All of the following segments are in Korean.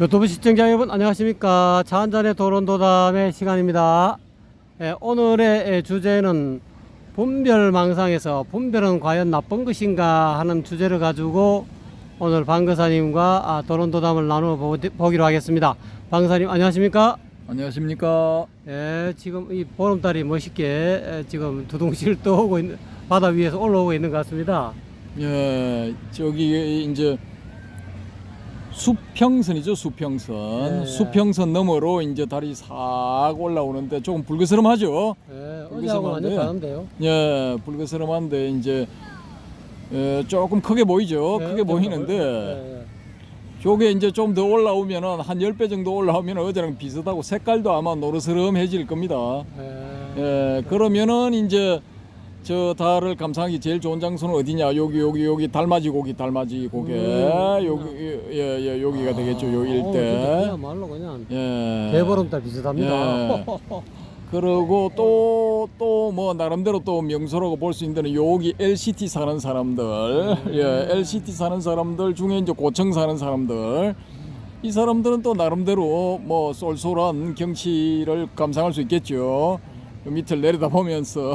유튜브 시청자 여러분 안녕하십니까? 자한잔의 도론도담의 시간입니다. 예, 오늘의 예, 주제는 분별망상에서 분별은 과연 나쁜 것인가 하는 주제를 가지고 오늘 방거사님과 아, 도론도담을 나누어 보- 보기로 하겠습니다. 방거사님 안녕하십니까? 안녕하십니까. 예, 지금 이 보름달이 멋있게 예, 지금 두둥실 떠오고 있는 바다 위에서 올라오고 있는 것 같습니다. 예, 저기 이제 수평선이죠, 수평선. 네. 수평선 너머로 이제 달이 싹 올라오는데 조금 불그스름하죠. 예, 여기서 어제하고 완전. 다른데요 예, 불그스름한데 이제 예, 조금 크게 보이죠. 예, 크게 좀 보이는데 예, 예. 저게 이제 좀 더 올라오면은 한 10배 정도 올라오면 어제랑 비슷하고 색깔도 아마 노르스름해질 겁니다. 예. 예, 그러면은 이제 저 달을 감상하기 제일 좋은 장소는 어디냐? 여기 여기 여기 달맞이 고기 달맞이 고개 음. 여기 예, 예, 여기가 되겠죠. 요 어, 일대. 그야말로 그냥 예. 대보름달 비슷합니다. 예. 그리고 또 또 뭐 나름대로 또 명소라고 볼 수 있는 데는 여기 LCT 사는 사람들, 예, LCT 사는 사람들 중에 이제 고청 사는 사람들, 이 사람들은 또 나름대로 뭐 쏠쏠한 경치를 감상할 수 있겠죠. 그 밑을 내려다 보면서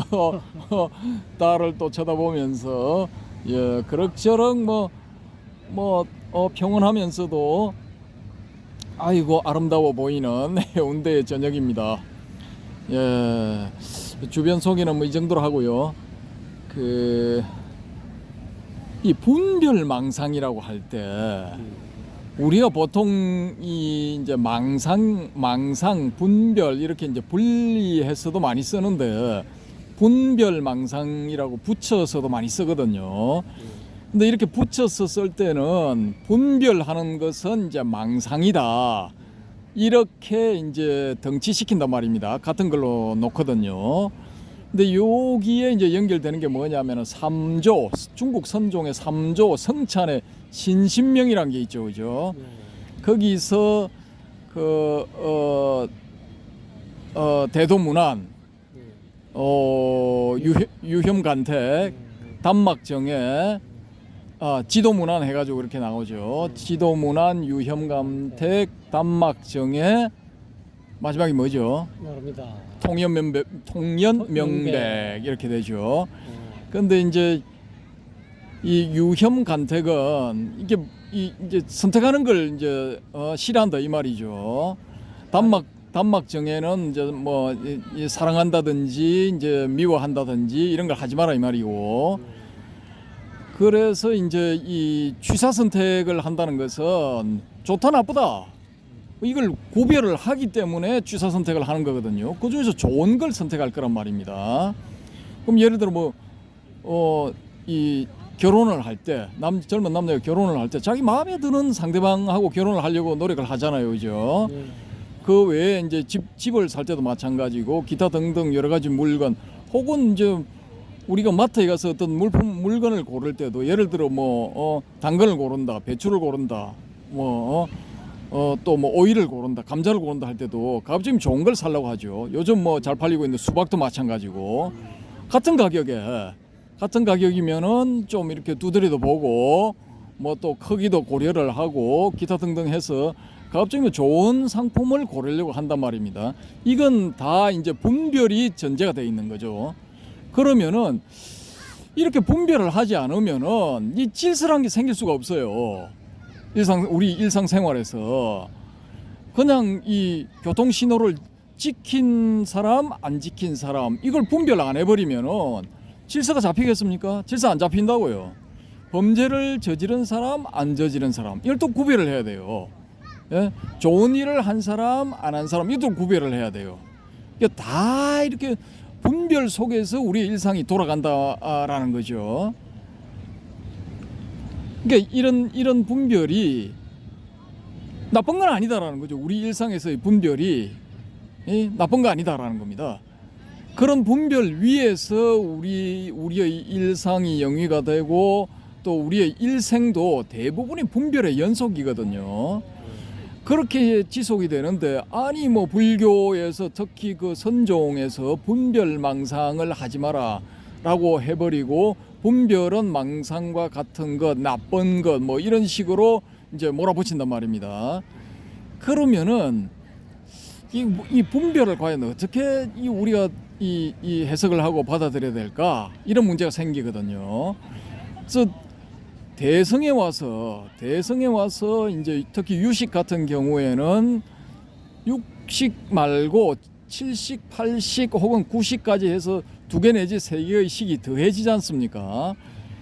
달을 또 쳐다보면서 예, 그럭저럭 뭐 뭐 어, 평온하면서도 아이고 아름다워 보이는 해운대의 저녁입니다. 예, 주변 소개는 뭐 이 정도로 하고요. 그 이 분별망상이라고 할때 우리가 보통 이 이제 망상, 망상, 분별 이렇게 이제 분리해서도 많이 쓰는데 분별 망상이라고 붙여서도 많이 쓰거든요. 근데 이렇게 붙여서 쓸 때는 분별하는 것은 이제 망상이다. 이렇게 이제 덩치시킨단 말입니다. 같은 걸로 놓거든요. 근데 여기에 이제 연결되는 게 뭐냐면은 삼조 중국 선종의 삼조 성찬의 신신명이란 게 있죠, 그죠? 거기서 그 어, 어, 대도문안, 어, 유혐, 유혐 간택, 단막정에 아, 지도문안 해가지고 이렇게 나오죠. 지도문안, 유혐감택, 단막정에 마지막이 뭐죠? 모릅니다. 통연명백, 통연명백 이렇게 되죠. 근데 이제 이 유혐 간택은 이게 이 이제 선택하는 걸 이제 어, 싫어한다 이 말이죠. 단막 단막 정에는 이제 뭐 이, 이 사랑한다든지 이제 미워한다든지 이런 걸 하지 마라 이 말이고. 그래서 이제 이 취사 선택을 한다는 것은 좋다 나쁘다 이걸 구별을 하기 때문에 취사 선택을 하는 거거든요. 그 중에서 좋은 걸 선택할 거란 말입니다. 그럼 예를 들어 뭐 어 이 결혼을 할 때 남 젊은 남자가 결혼을 할 때 자기 마음에 드는 상대방하고 결혼을 하려고 노력을 하잖아요, 그죠? 예. 그 외에 이제 집 집을 살 때도 마찬가지고 기타 등등 여러 가지 물건 혹은 이제 우리가 마트에 가서 어떤 물품 물건을 고를 때도 예를 들어 뭐 어, 당근을 고른다, 배추를 고른다, 뭐 어, 또 뭐 오이를 고른다, 감자를 고른다 할 때도 갑자기 좋은 걸 살라고 하죠. 요즘 뭐 잘 팔리고 있는 수박도 마찬가지고 같은 가격에 같은 가격이면은 좀 이렇게 두드려도 보고 뭐 또 크기도 고려를 하고 기타 등등 해서 갑자기 좋은 상품을 고르려고 한단 말입니다. 이건 다 이제 분별이 전제가 돼 있는 거죠. 그러면은 이렇게 분별을 하지 않으면은 이 질서란 게 생길 수가 없어요. 일상 우리 일상 생활에서 그냥 이 교통 신호를 지킨 사람 안 지킨 사람 이걸 분별 안 해버리면은 질서가 잡히겠습니까? 질서 안 잡힌다고요. 범죄를 저지른 사람 안 저지른 사람 이걸 또 구별을 해야 돼요. 예? 좋은 일을 한 사람 안 한 사람 이것도 구별을 해야 돼요. 이게 다 이렇게 분별 속에서 우리의 일상이 돌아간다라는 거죠. 그러니까 이런 이런 분별이 나쁜 건 아니다라는 거죠. 우리 일상에서의 분별이 예? 나쁜 거 아니다라는 겁니다. 그런 분별 위에서 우리 우리의 일상이 영위가 되고 또 우리의 일생도 대부분이 분별의 연속이거든요. 그렇게 지속이 되는데 아니 뭐 불교에서 특히 그 선종에서 분별 망상을 하지 마라라고 해버리고 분별은 망상과 같은 것 나쁜 것 뭐 이런 식으로 이제 몰아붙인단 말입니다. 그러면은 이, 이 분별을 과연 어떻게 이 우리가 이, 이 해석을 하고 받아들여야 될까 이런 문제가 생기거든요. 그래서 대성에 와서 대성에 와서 이제 특히 유식 같은 경우에는 육식 말고 칠식, 팔식 혹은 구식까지 해서 두 개 내지 세 개의 식이 더해지지 않습니까?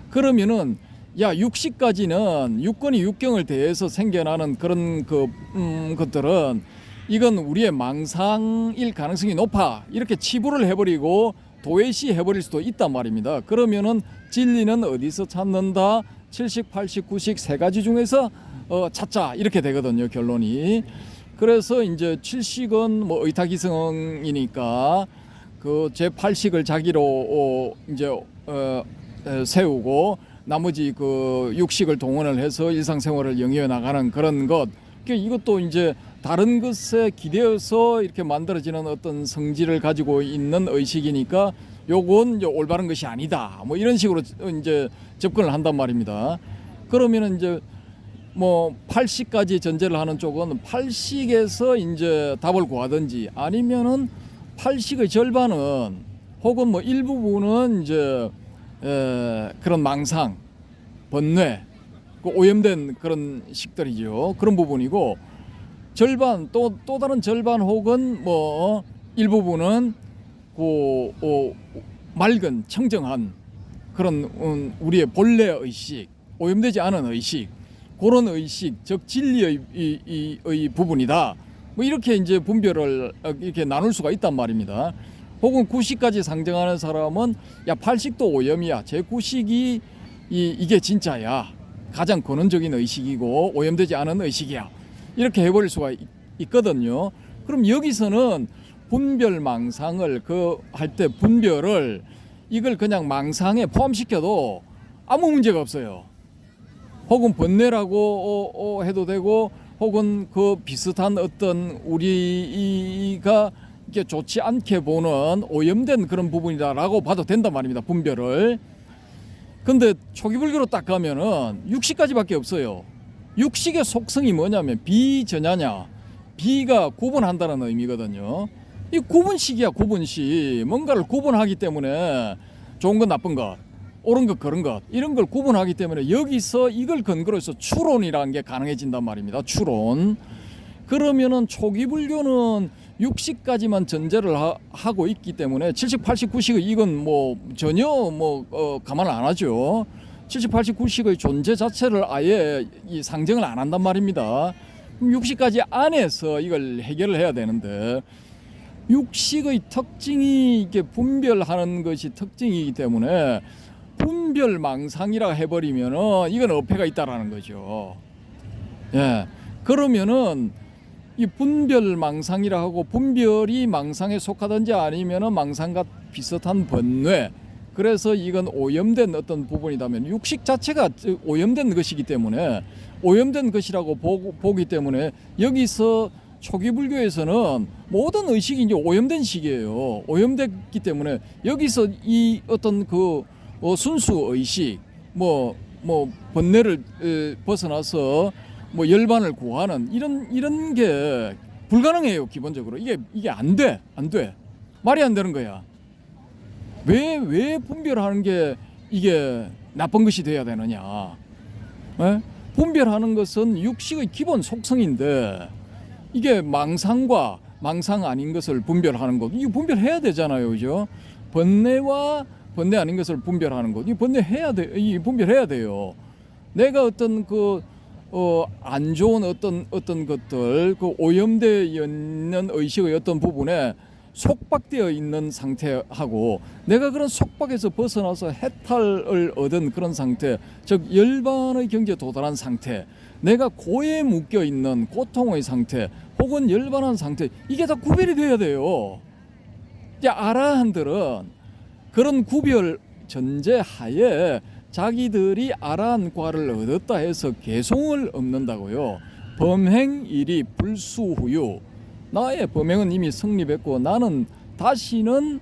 그러면은 야 육식까지는 육권이 육경을 대해서 생겨나는 그런 그 음, 것들은 이건 우리의 망상일 가능성이 높아 이렇게 치부를 해버리고 도외시 해버릴 수도 있단 말입니다. 그러면은 진리는 어디서 찾는다? 칠식, 팔식, 구식 세 가지 중에서 어, 찾자 이렇게 되거든요 결론이. 그래서 이제 칠식은 뭐 의타기성이니까 그제 팔식을 자기로 어, 이제 어, 에, 세우고 나머지 그 육식을 동원을 해서 일상생활을 영위해 나가는 그런 것. 그러니까 이것도 이제 다른 것에 기대어서 이렇게 만들어지는 어떤 성질을 가지고 있는 의식이니까 요건 올바른 것이 아니다. 뭐 이런 식으로 이제 접근을 한단 말입니다. 그러면은 이제 뭐 팔식까지 전제를 하는 쪽은 팔식에서 이제 답을 구하든지 아니면은 팔식의 절반은 혹은 뭐 일부분은 이제 에, 그런 망상, 번뇌, 그 오염된 그런 식들이죠. 그런 부분이고 절반 또 또 다른 절반 혹은 뭐 일부분은 그 어, 맑은 청정한 그런 음, 우리의 본래 의식, 오염되지 않은 의식, 그런 의식, 즉 진리의 이, 이, 의 부분이다. 뭐 이렇게 이제 분별을 어, 이렇게 나눌 수가 있단 말입니다. 혹은 구식까지 상정하는 사람은 야 팔식도 오염이야. 제 구식이 이, 이게 진짜야. 가장 근원적인 의식이고 오염되지 않은 의식이야. 이렇게 해버릴 수가 있, 있거든요. 그럼 여기서는 분별 망상을 그 할 때 분별을 이걸 그냥 망상에 포함시켜도 아무 문제가 없어요. 혹은 번뇌라고 어, 어, 해도 되고 혹은 그 비슷한 어떤 우리가 이게 좋지 않게 보는 오염된 그런 부분이다라고 봐도 된단 말입니다. 분별을. 근데 초기 불교로 딱 가면은 육식까지밖에 없어요. 육식의 속성이 뭐냐면 비전야냐. 비가 구분한다는 의미거든요. 이 구분식이야 구분식. 뭔가를 구분하기 때문에 좋은 것 나쁜 것, 옳은 것 그런 것 이런 걸 구분하기 때문에 여기서 이걸 근거로 해서 추론이라는 게 가능해진단 말입니다. 추론. 그러면은 초기 불교는 육식까지만 전제를 하, 고 있기 때문에 70, 80, 90의 이건 뭐 전혀 뭐 어, 감안을 안 하죠. 70, 80, 90의 존재 자체를 아예 이 상정을 안 한단 말입니다. 그럼 육식까지 안에서 이걸 해결을 해야 되는데 육식의 특징이 이게 분별하는 것이 특징이기 때문에 분별 망상이라 해버리면은 이건 어폐가 있다라는 거죠. 예. 그러면은 이 분별 망상이라 하고 분별이 망상에 속하든지 아니면은 망상과 비슷한 번뇌. 그래서 이건 오염된 어떤 부분이다면 육식 자체가 오염된 것이기 때문에 오염된 것이라고 보고, 보기 때문에 여기서 초기 불교에서는 모든 의식이 이제 오염된 식이에요. 오염됐기 때문에 여기서 이 어떤 그 어, 순수 의식 뭐뭐 번뇌를 에, 벗어나서 뭐 열반을 구하는 이런 이런 게 불가능해요 기본적으로. 이게 이게 안 돼 안 돼. 말이 안 되는 거야 왜 왜 분별하는 게 이게 나쁜 것이 돼야 되느냐 에? 분별하는 것은 육식의 기본 속성인데 이게 망상과 망상 아닌 것을 분별하는 것 이거 분별해야 되잖아요 그죠 번뇌와 번뇌 아닌 것을 분별하는 것. 이 번뇌해야 돼. 이 분별해야 돼요. 내가 어떤 그 어, 안 좋은 어떤 어떤 것들, 그 오염되어 있는 의식의 어떤 부분에 속박되어 있는 상태하고 내가 그런 속박에서 벗어나서 해탈을 얻은 그런 상태, 즉 열반의 경지에 도달한 상태, 내가 고에 묶여 있는 고통의 상태, 혹은 열반한 상태, 이게 다 구별이 돼야 돼요. 이제 아라한들은 그런 구별 전제 하에 자기들이 아라한 과를 얻었다 해서 개송을 얻는다고요. 범행일이 불수후유. 나의 범행은 이미 성립했고 나는 다시는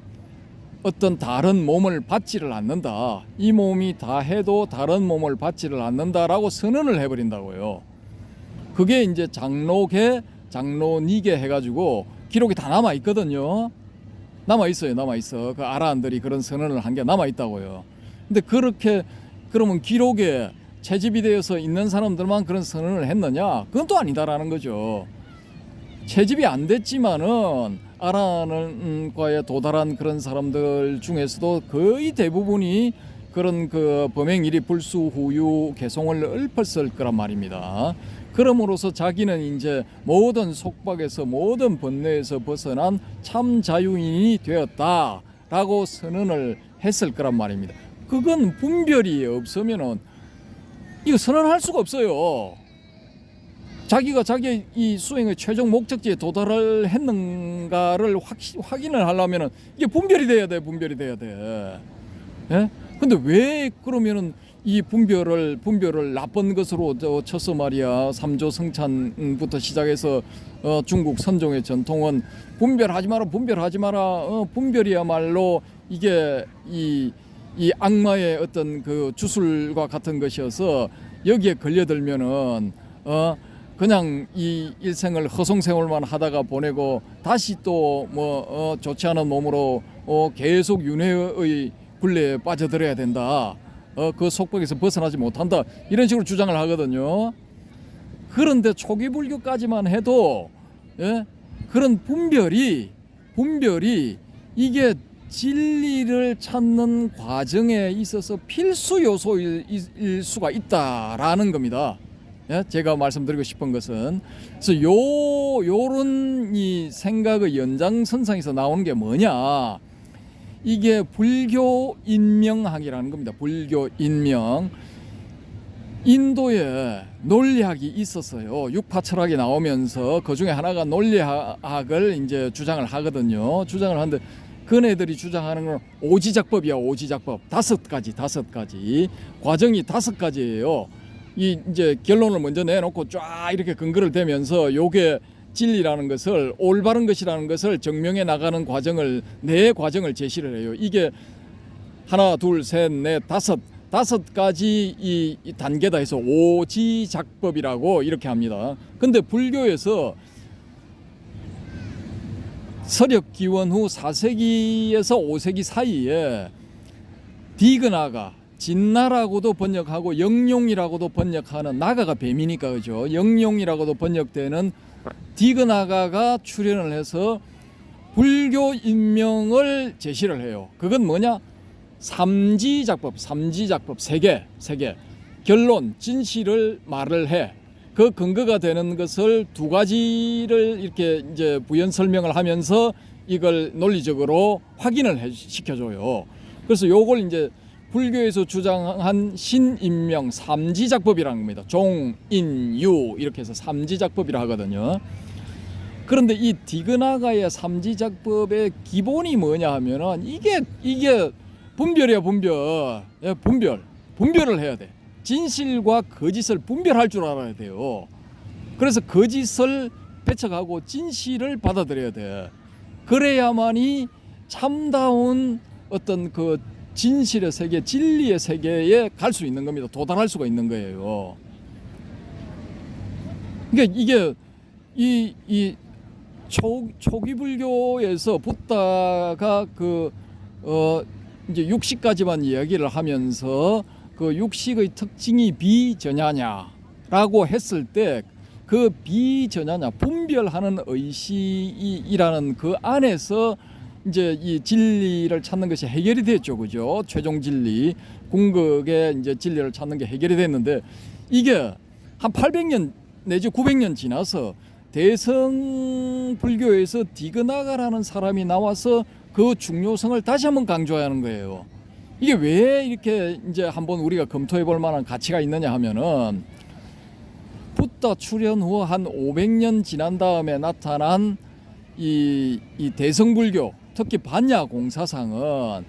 어떤 다른 몸을 받지를 않는다. 이 몸이 다 해도 다른 몸을 받지를 않는다라고 선언을 해버린다고요. 그게 이제 장록의 장로 니계 해가지고 기록이 다 남아 있거든요. 남아 있어요, 남아 있어. 그 아라한들이 그런 선언을 한 게 남아 있다고요. 근데 그렇게 그러면 기록에 채집이 되어서 있는 사람들만 그런 선언을 했느냐? 그건 또 아니다라는 거죠. 채집이 안 됐지만은 아란과에 도달한 그런 사람들 중에서도 거의 대부분이 그런 그 범행일이 불수후유 개송을 읊었을 거란 말입니다. 그럼으로써 자기는 이제 모든 속박에서 모든 번뇌에서 벗어난 참 자유인이 되었다라고 선언을 했을 거란 말입니다. 그건 분별이 없으면은 이거 선언할 수가 없어요. 자기가 자기 이 수행의 최종 목적지에 도달을 했는가를 확, 확인을 하려면은 이게 분별이 돼야 돼, 분별이 돼야 돼. 예? 근데 왜 그러면은 이 분별을 분별을 나쁜 것으로 저 쳐서 말이야 삼조 성찬부터 시작해서 어, 중국 선종의 전통은 분별하지 마라 분별하지 마라 어, 분별이야말로 이게 이, 이 악마의 어떤 그 주술과 같은 것이어서 여기에 걸려들면은 어 그냥 이 일생을 허송세월만 하다가 보내고 다시 또뭐 어, 좋지 않은 몸으로 어, 계속 윤회의 굴레에 빠져들어야 된다. 어, 그 속박에서 벗어나지 못한다. 이런 식으로 주장을 하거든요. 그런데 초기 불교까지만 해도 예? 그런 분별이 분별이 이게 진리를 찾는 과정에 있어서 필수 요소일 일 수가 있다라는 겁니다. 예? 제가 말씀드리고 싶은 것은 그래서 요 요런 이 생각의 연장선상에서 나오는 게 뭐냐? 이게 불교 인명학이라는 겁니다. 불교 인명. 인도에 논리학이 있었어요. 육파 철학이 나오면서 그 중에 하나가 논리학을 이제 주장을 하거든요. 주장을 하는데 그네들이 주장하는 건 오지작법이야. 오지작법. 다섯 가지, 다섯 가지. 과정이 다섯 가지예요. 이 이제 결론을 먼저 내놓고 쫙 이렇게 근거를 대면서 요게 진리라는 것을 올바른 것이라는 것을 증명해 나가는 과정을 네 과정을 제시를 해요. 이게 하나, 둘, 셋, 넷, 다섯 다섯 가지 이, 이 단계다 해서 오지작법이라고 이렇게 합니다. 근데 불교에서 서력 기원 후 4세기에서 5세기 사이에 디그나가 진나라고도 번역하고 영용이라고도 번역하는 나가가 뱀이니까 그죠. 영용이라고도 번역되는 디그나가가 출연을 해서 불교 인명을 제시를 해요. 그건 뭐냐? 삼지작법, 삼지작법 세 개, 세 개. 결론, 진실을 말을 해. 그 근거가 되는 것을 두 가지를 이렇게 이제 부연 설명을 하면서 이걸 논리적으로 확인을 해- 시켜줘요. 그래서 요걸 이제 불교에서 주장한 신인명 삼지작법이라는 겁니다. 종, 인, 유 이렇게 해서 삼지작법이라 하거든요. 그런데 이 디그나가의 삼지작법의 기본이 뭐냐 하면은 이게 이게 분별이야 분별, 예, 분별, 분별을 해야 돼. 진실과 거짓을 분별할 줄 알아야 돼요. 그래서 거짓을 배척하고 진실을 받아들여야 돼. 그래야만이 참다운 어떤 그 진실의 세계, 진리의 세계에 갈 수 있는 겁니다. 도달할 수가 있는 거예요. 그러니까 이게 이, 이 초, 초기 불교에서 부다가 그, 어, 이제 육식까지만 이야기를 하면서 그 육식의 특징이 비전야냐라고 했을 때 그 비전야냐 분별하는 의식이라는 그 안에서 이제 이 진리를 찾는 것이 해결이 됐죠, 그죠? 최종 진리, 궁극의 이제 진리를 찾는 게 해결이 됐는데 이게 한 800년 내지 900년 지나서 대성 불교에서 디그나가라는 사람이 나와서 그 중요성을 다시 한번 강조하는 거예요. 이게 왜 이렇게 이제 한번 우리가 검토해 볼 만한 가치가 있느냐 하면은 부다 출현 후 한 500년 지난 다음에 나타난 이, 이 대성불교 특히 반야 공사상은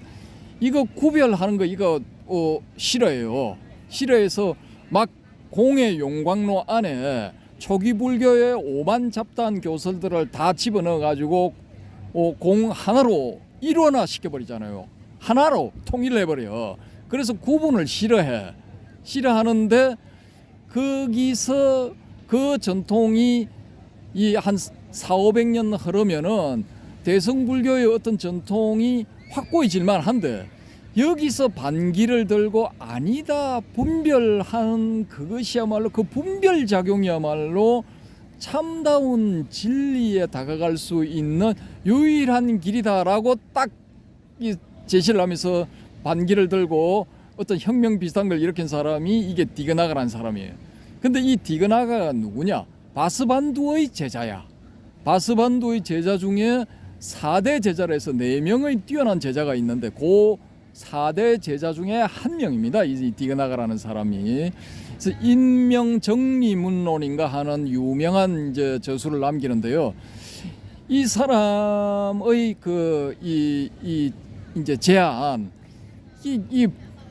이거 구별하는 거 이거 어, 싫어해요. 싫어해서 막 공의 용광로 안에 초기 불교의 오만 잡다한 교설들을 다 집어넣어 가지고 어, 공 하나로 일원화 시켜버리잖아요. 하나로 통일해 버려. 그래서 구분을 싫어해. 싫어하는데 거기서 그 전통이 이 한 4, 500년 흐르면은 대성불교의 어떤 전통이 확고해질만 한데 여기서 반기를 들고 아니다 분별하는 그것이야말로 그 분별 작용이야말로 참다운 진리에 다가갈 수 있는 유일한 길이다라고 딱이 제시를 하면서 반기를 들고 어떤 혁명 비슷한 걸 일으킨 사람이 이게 디그나가라는 사람이에요. 근데 이 디그나가가 누구냐? 바스반두의 제자야. 바스반두의 제자 중에 4대 제자를 해서 4명의 뛰어난 제자가 있는데 그 4대 제자 중에 한 명입니다. 이 디그나가라는 사람이. 그래서 인명 정리문론인가 하는 유명한 이제 저수를 남기는데요. 이 사람의 그이이 이제 제안 이이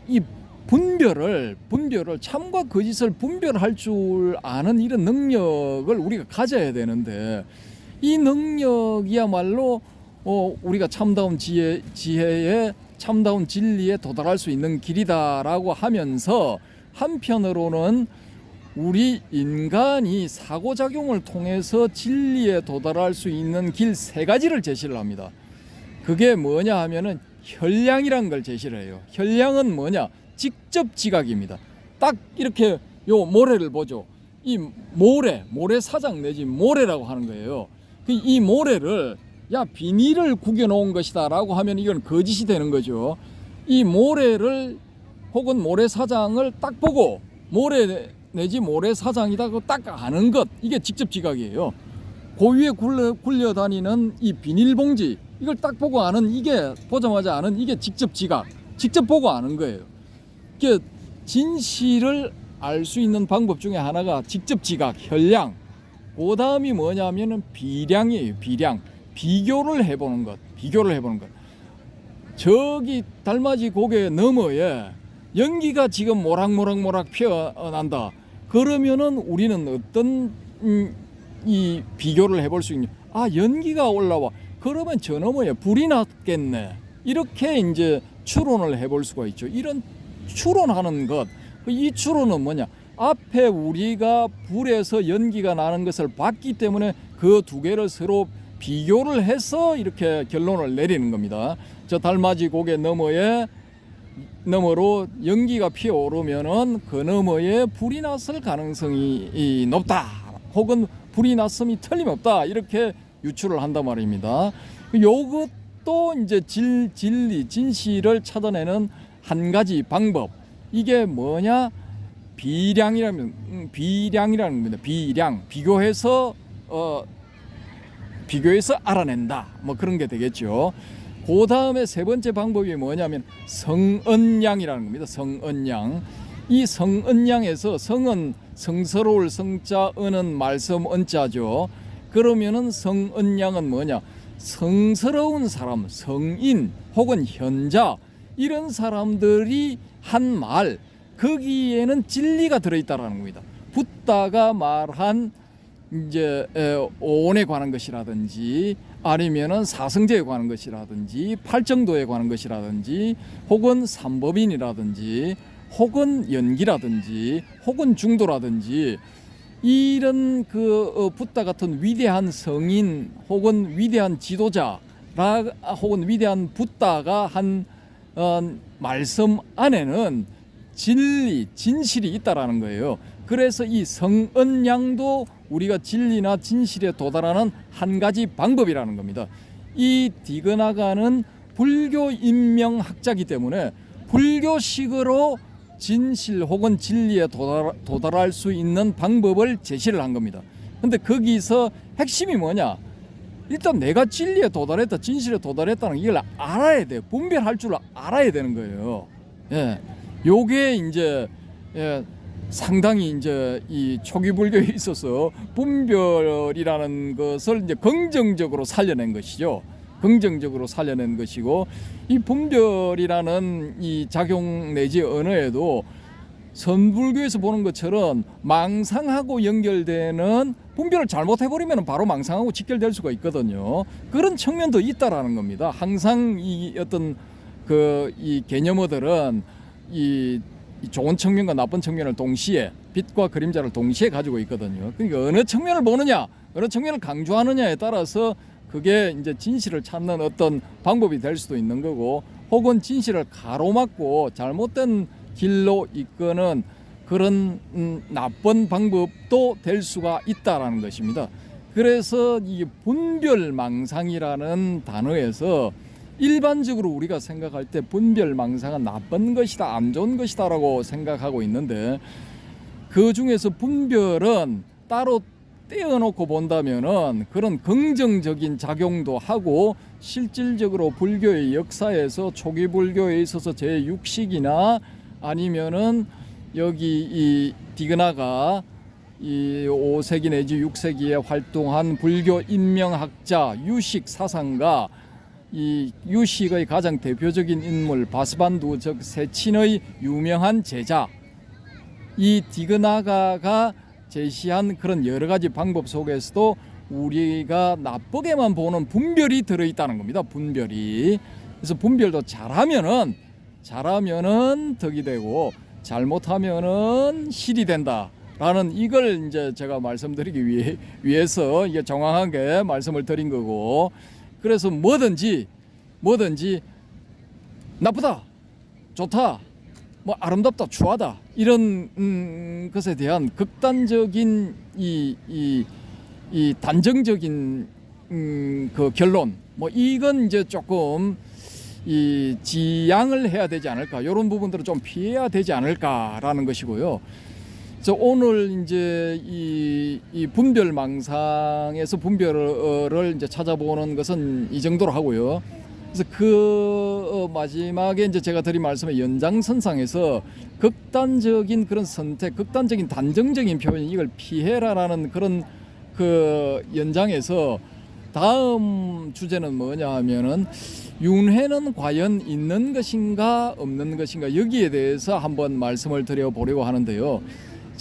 이 분별을 분별을 참과 거짓을 분별할 줄 아는 이런 능력을 우리가 가져야 되는데 이 능력이야말로 어 우리가 참다운 지혜 지혜에 참다운 진리에 도달할 수 있는 길이다라고 하면서 한편으로는 우리 인간이 사고작용을 통해서 진리에 도달할 수 있는 길 세 가지를 제시를 합니다. 그게 뭐냐 하면은 혈량이란 걸 제시를 해요. 혈량은 뭐냐? 직접 지각입니다. 딱 이렇게 요 모래를 보죠. 이 모래, 모래 사장 내지 모래라고 하는 거예요. 그이 모래를 야 비닐을 구겨 놓은 것이다라고 하면 이건 거짓이 되는 거죠. 이 모래를 혹은 모래 사장을 딱 보고 모래 내지 모래 사장이다고 딱 아는 것 이게 직접 지각이에요. 고위에 굴려, 굴려 다니는 이 비닐봉지 이걸 딱 보고 아는 이게 보자마자 아는 이게 직접 지각 직접 보고 아는 거예요. 이게 진실을 알 수 있는 방법 중에 하나가 직접 지각 혈량 그 다음이 뭐냐면은 비량이에요 비량 비교를 해보는 것 비교를 해보는 것 저기 달맞이 고개 너머에 연기가 지금 모락모락모락 피어난다. 그러면은 우리는 어떤 음, 이 비교를 해볼 수 있냐? 아 연기가 올라와. 그러면 저 너머에 불이 났겠네. 이렇게 이제 추론을 해볼 수가 있죠. 이런 추론하는 것, 이 추론은 뭐냐? 앞에 우리가 불에서 연기가 나는 것을 봤기 때문에 그 두 개를 서로 비교를 해서 이렇게 결론을 내리는 겁니다. 저 달맞이 고개 너머에 너머로 연기가 피어오르면은 그 너머에 불이 났을 가능성이 이 높다. 혹은 불이 났음이 틀림없다. 이렇게 유추를 한단 말입니다. 요것도 이제 질, 진리, 진실을 찾아내는 한 가지 방법. 이게 뭐냐? 비량이라면 음, 비량이라는 겁니다. 비량 비교해서 어 비교해서 알아낸다. 뭐 그런 게 되겠죠. 그 다음에 세 번째 방법이 뭐냐면 성언양이라는 겁니다. 성언양. 이 성언양에서 성은 성스러울 성자 은은 말씀 언자죠. 그러면은 성언양은 뭐냐? 성스러운 사람, 성인 혹은 현자 이런 사람들이 한 말 거기에는 진리가 들어있다라는 겁니다. 붓다가 말한 이제 에, 오온에 관한 것이라든지 아니면은 사성제에 관한 것이라든지 팔정도에 관한 것이라든지 혹은 삼법인이라든지 혹은 연기라든지 혹은 중도라든지 이런 그 어, 붓다 같은 위대한 성인 혹은 위대한 지도자 라 혹은 위대한 붓다가 한 어, 말씀 안에는 진리, 진실이 있다라는 거예요. 그래서 이 성언양도 우리가 진리나 진실에 도달하는 한 가지 방법이라는 겁니다. 이 디그나가는 불교 인명학자이기 때문에 불교식으로 진실 혹은 진리에 도달, 도달 할 수 있는 방법을 제시를 한 겁니다. 근데 거기서 핵심이 뭐냐? 일단 내가 진리에 도달했다, 진실에 도달했다는 이걸 알아야 돼. 분별할 줄 알아야 되는 거예요. 예. 요게 이제 예, 상당히 이제 이 초기 불교에 있어서 분별이라는 것을 이제 긍정적으로 살려낸 것이죠. 긍정적으로 살려낸 것이고 이 분별이라는 이 작용 내지 언어에도 선불교에서 보는 것처럼 망상하고 연결되는 분별을 잘못해 버리면 바로 망상하고 직결될 수가 있거든요. 그런 측면도 있다라는 겁니다. 항상 이 어떤 그 이 개념어들은 이, 이 좋은 측면과 나쁜 측면을 동시에 빛과 그림자를 동시에 가지고 있거든요. 그러니까 어느 측면을 보느냐, 어느 측면을 강조하느냐에 따라서 그게 이제 진실을 찾는 어떤 방법이 될 수도 있는 거고, 혹은 진실을 가로막고 잘못된 길로 이끄는 그런 음, 나쁜 방법도 될 수가 있다라는 것입니다. 그래서 이 분별망상이라는 단어에서 일반적으로 우리가 생각할 때 분별망상은 나쁜 것이다, 안 좋은 것이다라고 생각하고 있는데 그 중에서 분별은 따로 떼어놓고 본다면은 그런 긍정적인 작용도 하고 실질적으로 불교의 역사에서 초기 불교에 있어서 제 6식이나 아니면은 여기 이 디그나가 이 5세기 내지 6세기에 활동한 불교 인명학자 유식 사상가 이 유식의 가장 대표적인 인물 바스반두 즉 세친의 유명한 제자 이 디그나가가 제시한 그런 여러 가지 방법 속에서도 우리가 나쁘게만 보는 분별이 들어 있다는 겁니다. 분별이. 그래서 분별도 잘하면은 잘하면은 덕이 되고 잘못하면은 실이 된다라는 이걸 이제 제가 말씀드리기 위해 위해서 이게 정확하게 말씀을 드린 거고 그래서 뭐든지 뭐든지 나쁘다 좋다 뭐 아름답다 추하다 이런 음, 것에 대한 극단적인 이, 이, 이 단정적인 음, 그 결론 뭐 이건 이제 조금 이 지양을 해야 되지 않을까 이런 부분들은 좀 피해야 되지 않을까라는 것이고요. 그래서 오늘 이제 이, 이 분별 망상에서 분별을 이제 찾아보는 것은 이 정도로 하고요. 그래서 그 어, 마지막에 이제 제가 드린 말씀의 연장선상에서 극단적인 그런 선택, 극단적인 단정적인 표현 이걸 피해라라는 그런 그 연장에서 다음 주제는 뭐냐 하면은 윤회는 과연 있는 것인가 없는 것인가 여기에 대해서 한번 말씀을 드려 보려고 하는데요.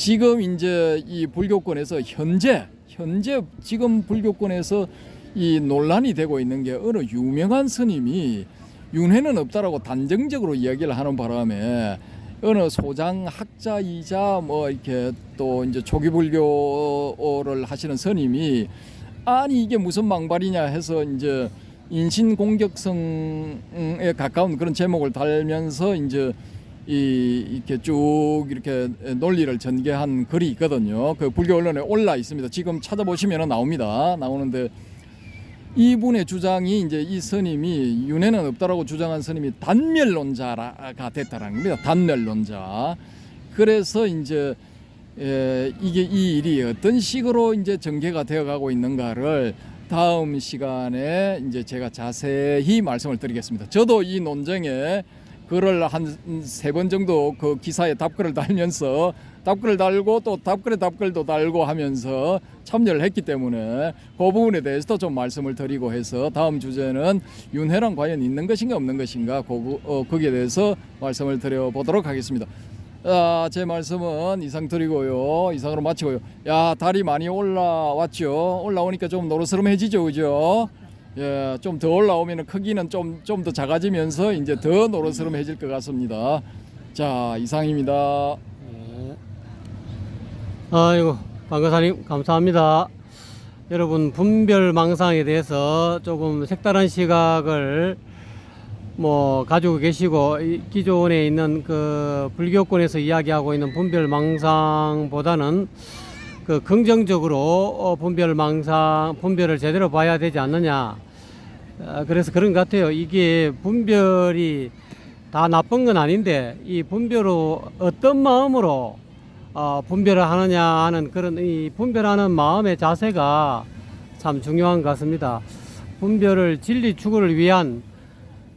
지금 이제 이 불교권에서 현재 현재 지금 불교권에서 이 논란이 되고 있는 게 어느 유명한 스님이 윤회는 없다라고 단정적으로 이야기를 하는 바람에 어느 소장 학자이자 뭐 이렇게 또 이제 초기 불교를 하시는 스님이 아니 이게 무슨 망발이냐 해서 이제 인신 공격성에 가까운 그런 제목을 달면서 이제 이 이렇게 쭉 이렇게 논리를 전개한 글이 있거든요. 그 불교 언론에 올라 있습니다. 지금 찾아보시면 나옵니다. 나오는데 이분의 주장이 이제 이 스님이 윤회는 없다라고 주장한 스님이 단멸론자가 됐다라는 겁니다. 단멸론자. 그래서 이제 에, 이게 이 일이 어떤 식으로 이제 전개가 되어가고 있는가를 다음 시간에 이제 제가 자세히 말씀을 드리겠습니다. 저도 이 논쟁에 글을 한 세 번 정도 그 기사에 답글을 달면서 답글을 달고 또 답글에 답글도 달고 하면서 참여를 했기 때문에 그 부분에 대해서도 좀 말씀을 드리고 해서 다음 주제는 윤회랑 과연 있는 것인가 없는 것인가 그, 부- 어, 거기에 대해서 말씀을 드려보도록 하겠습니다. 아, 제 말씀은 이상 드리고요. 이상으로 마치고요. 야, 달이 많이 올라왔죠. 올라오니까 좀 노릇스름해지죠. 그죠? 예, 좀 더 올라오면 크기는 좀 좀 더 작아지면서 이제 더 노릇스름해질 것 같습니다. 자, 이상입니다. 네. 아이고 방거사님 감사합니다. 여러분 분별 망상에 대해서 조금 색다른 시각을 뭐 가지고 계시고 이 기존에 있는 그 불교권에서 이야기하고 있는 분별 망상보다는 그 긍정적으로 어, 분별 망상 분별을 제대로 봐야 되지 않느냐. 아, 그래서 그런 것 같아요. 이게 분별이 다 나쁜 건 아닌데 이 분별로 어떤 마음으로 어, 분별을 하느냐 하는 그런 이 분별하는 마음의 자세가 참 중요한 것 같습니다. 분별을 진리 추구를 위한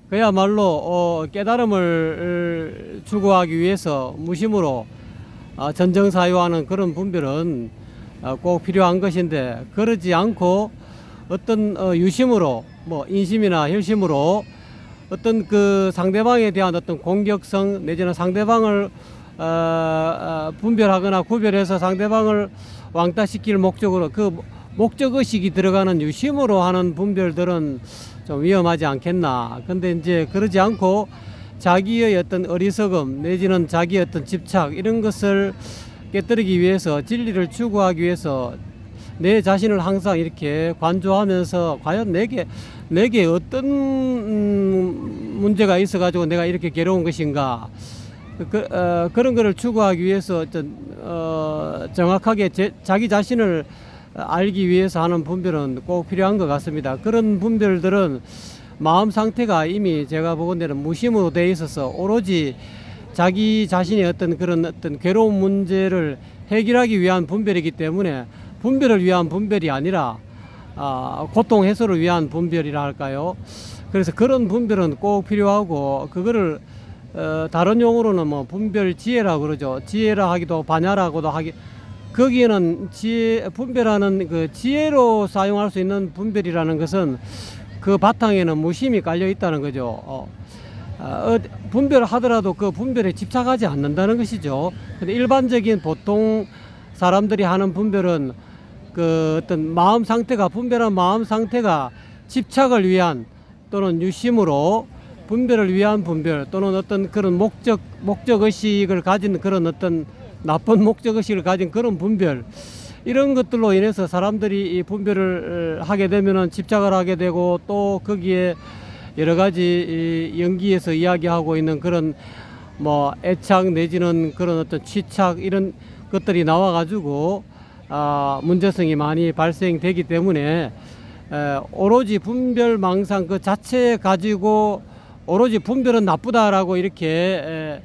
그야말로 어, 깨달음을 추구하기 위해서 무심으로 어, 전정사유하는 그런 분별은 어, 꼭 필요한 것인데 그러지 않고 어떤 어, 유심으로 뭐 인심이나 혈심으로 어떤 그 상대방에 대한 어떤 공격성 내지는 상대방을 어, 어, 분별하거나 구별해서 상대방을 왕따시킬 목적으로 그 목적 의식이 들어가는 유심으로 하는 분별들은 좀 위험하지 않겠나. 근데 이제 그러지 않고 자기의 어떤 어리석음 내지는 자기의 어떤 집착 이런 것을 깨뜨리기 위해서 진리를 추구하기 위해서 내 자신을 항상 이렇게 관조하면서 과연 내게 내게 어떤 음, 문제가 있어 가지고 내가 이렇게 괴로운 것인가 그, 어, 그런 거를 추구하기 위해서 어떤 어, 정확하게 제, 자기 자신을 알기 위해서 하는 분별은 꼭 필요한 것 같습니다. 그런 분별들은 마음 상태가 이미 제가 보건대는 무심으로 돼 있어서 오로지 자기 자신의 어떤 그런 어떤 괴로운 문제를 해결하기 위한 분별이기 때문에 분별을 위한 분별이 아니라 아, 고통 해소를 위한 분별이라 할까요? 그래서 그런 분별은 꼭 필요하고 그거를 어, 다른 용어로는 뭐 분별 지혜라고 그러죠. 지혜라 하기도 반야라고도 하기 거기에는 지혜 분별하는 그 지혜로 사용할 수 있는 분별이라는 것은 그 바탕에는 무심이 깔려 있다는 거죠. 어, 어, 분별을 하더라도 그 분별에 집착하지 않는다는 것이죠. 근데 일반적인 보통 사람들이 하는 분별은 그 어떤 마음 상태가 분별한 마음 상태가 집착을 위한 또는 유심으로 분별을 위한 분별 또는 어떤 그런 목적 목적 의식을 가진 그런 어떤 나쁜 목적 의식을 가진 그런 분별 이런 것들로 인해서 사람들이 이 분별을 어, 하게 되면은 집착을 하게 되고 또 거기에 여러 가지 이 연기에서 이야기하고 있는 그런 뭐 애착 내지는 그런 어떤 취착 이런 것들이 나와 가지고 아 문제성이 많이 발생되기 때문에 에, 오로지 분별 망상 그 자체 가지고 오로지 분별은 나쁘다라고 이렇게 에,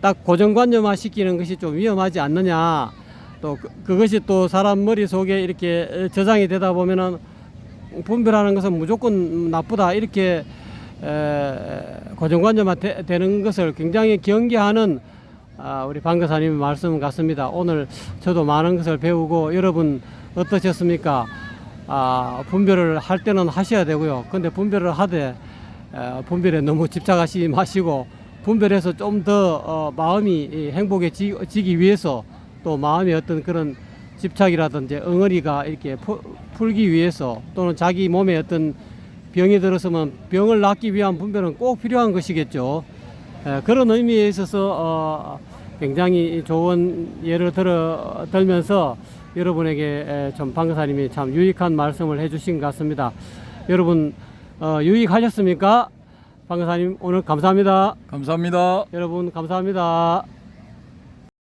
딱 고정관념화 시키는 것이 좀 위험하지 않느냐 또 그, 그것이 또 사람 머릿속에 이렇게 저장이 되다 보면은 분별하는 것은 무조건 나쁘다 이렇게 에, 고정관념화 되, 되는 것을 굉장히 경계하는 아, 우리 방교사님 말씀 같습니다. 오늘 저도 많은 것을 배우고 여러분 어떠셨습니까? 아, 분별을 할 때는 하셔야 되고요. 근데 분별을 하되 에, 분별에 너무 집착하지 마시고 분별해서 좀더 어, 마음이 이 행복해지기 위해서 또 마음의 어떤 그런 집착이라든지 엉어리가 이렇게 푸, 풀기 위해서 또는 자기 몸에 어떤 병이 들었으면 병을 낫기 위한 분별은 꼭 필요한 것이겠죠. 에, 그런 의미에 있어서 어, 굉장히 좋은 예를 들어 들면서 여러분에게 에, 좀 방사님이 참 유익한 말씀을 해주신 것 같습니다. 여러분 어, 유익하셨습니까? 방사님 오늘 감사합니다. 감사합니다. 여러분 감사합니다.